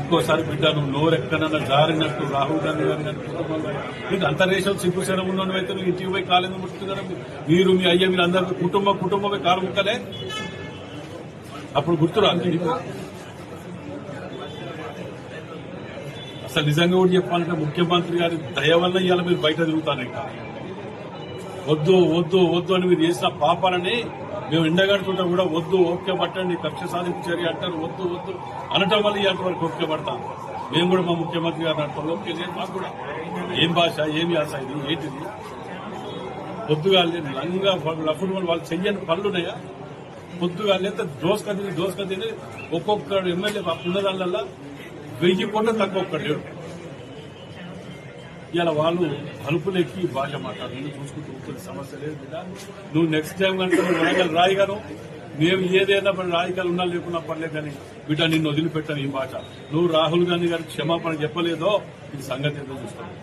ఇంకోసారి బిడ్డను నువ్వు నోరెక్కడన్నా జారినట్టు రాహుల్ గాంధీ గారు గారి కుటుంబంలో. అంతర్దేశం సిగ్గుశరం ఉన్నవైతే నువ్వు ఇంటికి పోయి ముట్టుకున్నారు మీరు. మీ అయ్య మీరు అందరు కుటుంబ కుటుంబమే కారు ముక్కలే అప్పుడు గుర్తురా అసలు నిజంగా కూడా చెప్పాలంటే ముఖ్యమంత్రి గారి దయ వల్ల ఇవాళ మీరు బయట తిరుగుతారు ఇంకా. వద్దు వద్దు వద్దు అని మీరు చేసిన పాపాలని మేము ఎండగడుతుంటే కూడా వద్దు ఓకే పట్టండి కక్ష సాధింపు చర్య అంటారు వద్దు వద్దు. అనటం వల్ల ఇవాళ వరకు ఓకే పడతాం. మేము కూడా మా ముఖ్యమంత్రి గారు అంటాం ఓకే లేదు మాకు కూడా ఏం భాష ఏమి ఆశ ఇది ఏంటిది? పొద్దుగా లేదు లంగా లఫుడ్ వాళ్ళు చెయ్యని పనులు ఉన్నాయా? పొద్దుగా లేదా దోసక తిని దోసక తిని ఒక్కొక్క ఎమ్మెల్యే ఉన్నదాళ్ళల్లా వెయ్యి కొండ తక్కువ ఒక్కడు లేడు. ఇలా వాళ్ళు అలుపులెక్కి భాష మాట్లాడు నేను చూసుకుంటూ ఉంటుంది సమస్య లేదు బిడ్డ. నువ్వు నెక్స్ట్ టైం కనుక నువ్వు వరంగల్ మేము ఏదైనా మరి రాజకీయాలు ఉన్నా లేకున్నా పర్లేదు కానీ బిడ్డ నిన్ను వదిలిపెట్టాను ఈ భాష నువ్వు రాహుల్ గాంధీ గారికి క్షమాపణ చెప్పలేదో ఈ సంగతి ఏదో చూస్తాను